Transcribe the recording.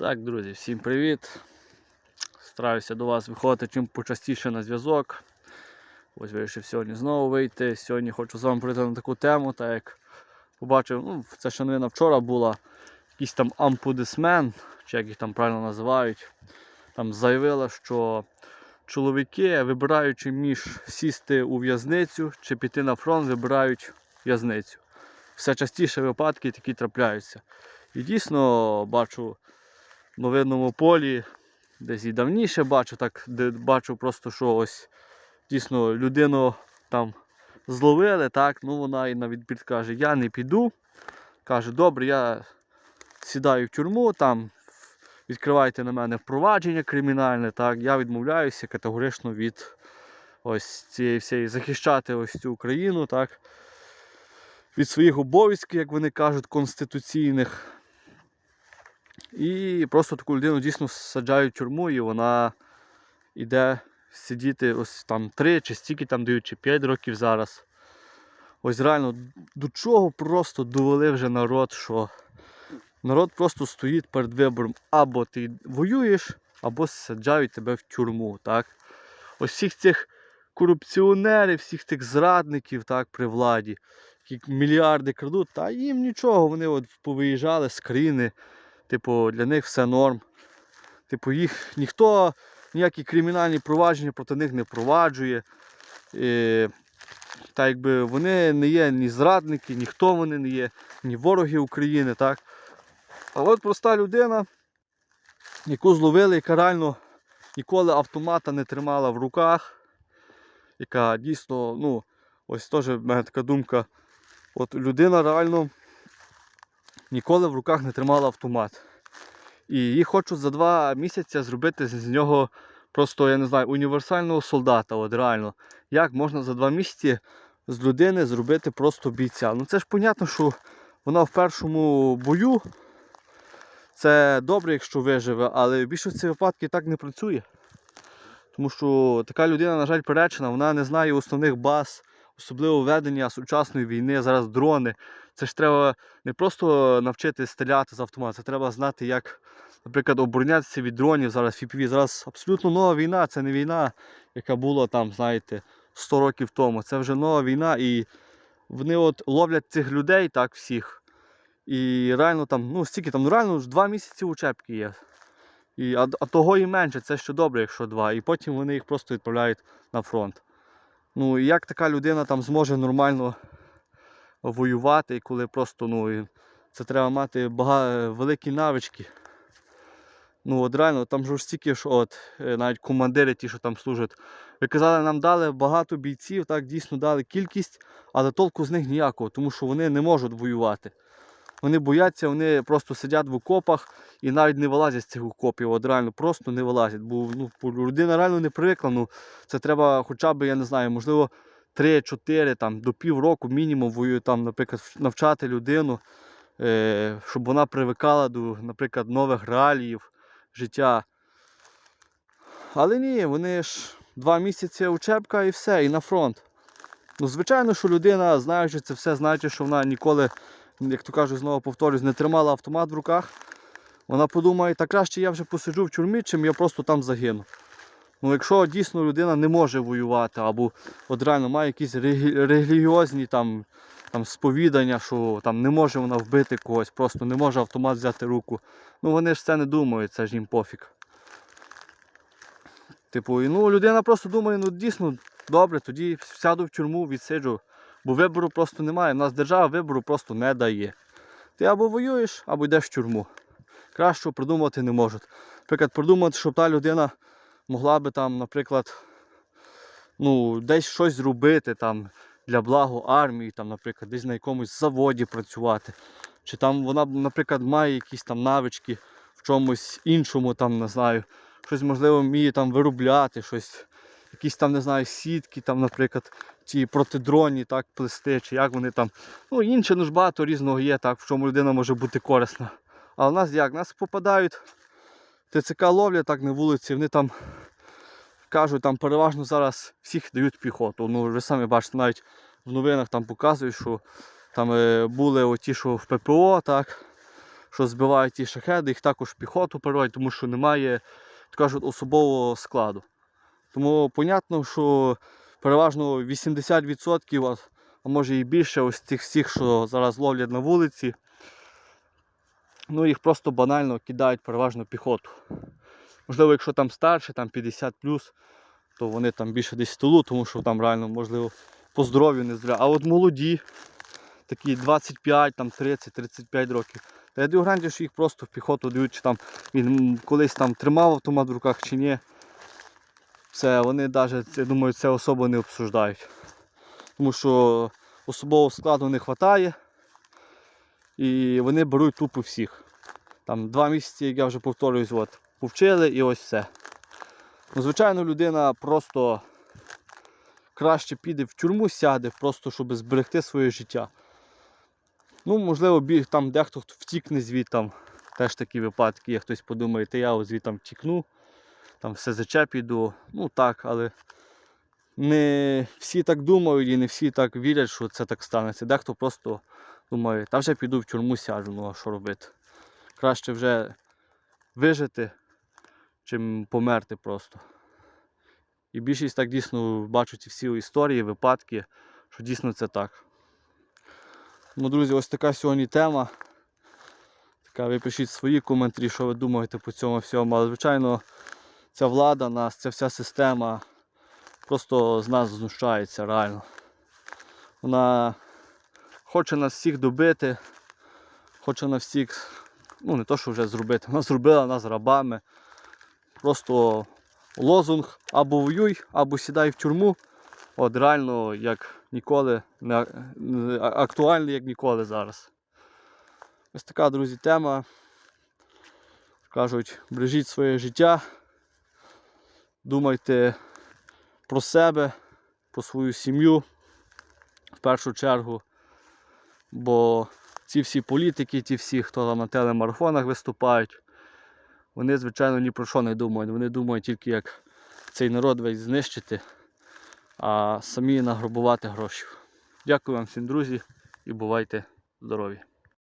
Так, друзі, всім привіт. Стараюся до вас виходити чим почастіше на зв'язок. Ось вирішив сьогодні знову вийти. Сьогодні хочу з вами прийти на таку тему, так як побачив, ну, це ще новина вчора була. Якийсь там ампудисмен, чи як їх там правильно називають, там заявила, що чоловіки, вибираючи між сісти у в'язницю чи піти на фронт, вибирають в'язницю. Все частіше випадки такі трапляються. І дійсно бачу новинному полі, десь і давніше бачу, так де бачу просто, що ось дійсно людину там зловили, так, ну вона і на відбір каже, я не піду. Каже, добре, я сідаю в тюрму, там відкривайте на мене впровадження кримінальне, так, я відмовляюся категорично від ось цієї всієї захищати ось цю Україну, так, від своїх обов'язків, як вони кажуть, конституційних. І просто таку людину дійсно саджають в тюрму, і вона йде сидіти ось там 3 чи стільки там дають, чи 5 років зараз. Ось реально до чого просто довели вже народ, що народ просто стоїть перед вибором, або ти воюєш, або саджають тебе в тюрму. так. Ось всіх цих корупціонерів, всіх тих зрадників так, при владі, які мільярди крадуть, та їм нічого, вони от повиїжджали з країни. Типу, для них все норм. Типу, їх ніхто ніякі кримінальні провадження проти них не проваджує. І, та якби вони не є ні зрадники, ніхто вони не є, ні вороги України. так. А от проста людина, яку зловили, яка реально ніколи автомата не тримала в руках, яка дійсно, ну, ось теж в мене така думка. От людина реально ніколи в руках не тримала автомат. І їх хочуть за два місяці зробити з нього просто, я не знаю, універсального солдата. От реально. Як можна за два місяці з людини зробити просто бійця? Ну це ж понятно, що вона в першому бою. Це добре, якщо виживе, але в більшості випадків так не працює. Тому що така людина, на жаль, перечена, вона не знає основних баз, особливо ведення сучасної війни, зараз дрони. Це ж треба не просто навчити стріляти з автомата, це треба знати, як, наприклад, оборонятися від дронів зараз FPV. Зараз абсолютно нова війна, це не війна, яка була там, знаєте, 100 років тому. Це вже нова війна, і вони от ловлять цих людей так всіх. І реально там, ну стільки там, ну реально ж два місяці учебки є. І, а, а того і менше, це ще добре, якщо два. І потім вони їх просто відправляють на фронт. Ну як така людина там зможе нормально воювати, коли просто ну, це треба мати бага... великі навички. Ну от реально, там ж стільки ж от, е, навіть командири ті, що там служать. Ви казали, нам дали багато бійців, так, дійсно дали кількість, але толку з них ніякого, тому що вони не можуть воювати. Вони бояться, вони просто сидять в окопах і навіть не вилазять з цих окопів. От реально просто не вилазять. Бо ну, людина реально не привикла. Ну, це треба хоча б, я не знаю, можливо, 3-4 там, до півроку мінімум воює, там, наприклад, навчати людину, е, щоб вона привикала до, наприклад, нових реаліїв життя. Але ні, вони ж два місяці учебка і все, і на фронт. Ну, звичайно, що людина, знаючи це все, знаючи, що вона ніколи, як то кажуть, знову повторюсь, не тримала автомат в руках, вона подумає, та краще я вже посиджу в тюрмі, чим я просто там загину. Ну, якщо дійсно людина не може воювати, або от реально має якісь релігіозні там, там сповідання, що там не може вона вбити когось, просто не може автомат взяти руку. Ну вони ж це не думають, це ж їм пофіг. Типу, ну людина просто думає, ну дійсно добре, тоді сяду в тюрму, відсиджу. Бо вибору просто немає. У нас держава вибору просто не дає. Ти або воюєш, або йдеш в тюрму. Кращого придумати не можуть. Наприклад, придумати, щоб та людина могла би там, наприклад, ну, десь щось зробити там для благо армії, там, наприклад, десь на якомусь заводі працювати. Чи там вона, наприклад, має якісь там навички в чомусь іншому, там, не знаю, щось можливо вміє там виробляти, щось, якісь там, не знаю, сітки, там, наприклад, ті протидронні так, плести, чи як вони там. Ну, інше ну ж багато різного є, так, в чому людина може бути корисна. А в нас як? Нас попадають, ТЦК ловлять так на вулиці, вони там кажуть, там переважно зараз всіх дають піхоту. Ну, ви самі бачите, навіть в новинах там показують, що там е, були оті, що в ППО, так, що збивають ті шахеди, їх також піхоту переводять, тому що немає, кажуть, особового складу. Тому понятно, що переважно 80%, а- може і більше ось тих всіх, що зараз ловлять на вулиці, ну їх просто банально кидають переважно піхоту. Можливо, якщо там старше, там 50 то вони там більше десь столу, тому що там реально, можливо, по здоров'ю не здоров'я. А от молоді, такі 25, там 30, 35 років. Та я даю гарантію, що їх просто в піхоту дають, чи там він колись там тримав автомат в руках чи ні. Це вони навіть, я думаю, це особо не обсуждають. Тому що особового складу не вистачає. І вони беруть тупо всіх. Там два місяці, як я вже повторююсь, от, повчили і ось все. Ну, звичайно, людина просто краще піде в тюрму, сяде, просто щоб зберегти своє життя. Ну, можливо, біг там дехто втікне звідти, теж такі випадки, є хтось подумає, та я звідти втікну, там все заче піду. Ну так, але не всі так думають і не всі так вірять, що це так станеться. Дехто просто думає, та вже піду в тюрму сяжу, ну а що робити. Краще вже вижити, чим померти просто. І більшість так дійсно бачу ці всі історії, випадки, що дійсно це так. Ну, друзі, ось така сьогодні тема. Така, ви пишіть свої коментарі, що ви думаєте по цьому всьому. Але, звичайно, ця влада нас, ця вся система просто з нас знущається реально. Вона хоче нас всіх добити, хоче нас всіх, ну не то, що вже зробити, вона зробила нас рабами. Просто лозунг або воюй, або сідай в тюрму. От реально як ніколи, не, актуальний як ніколи зараз. Ось така, друзі, тема. Кажуть, бережіть своє життя, думайте про себе, про свою сім'ю в першу чергу. Бо ці всі політики, ті всі, хто там на телемарафонах виступають, вони, звичайно, ні про що не думають. Вони думають тільки, як цей народ весь знищити, а самі награбувати гроші. Дякую вам всім, друзі, і бувайте здорові!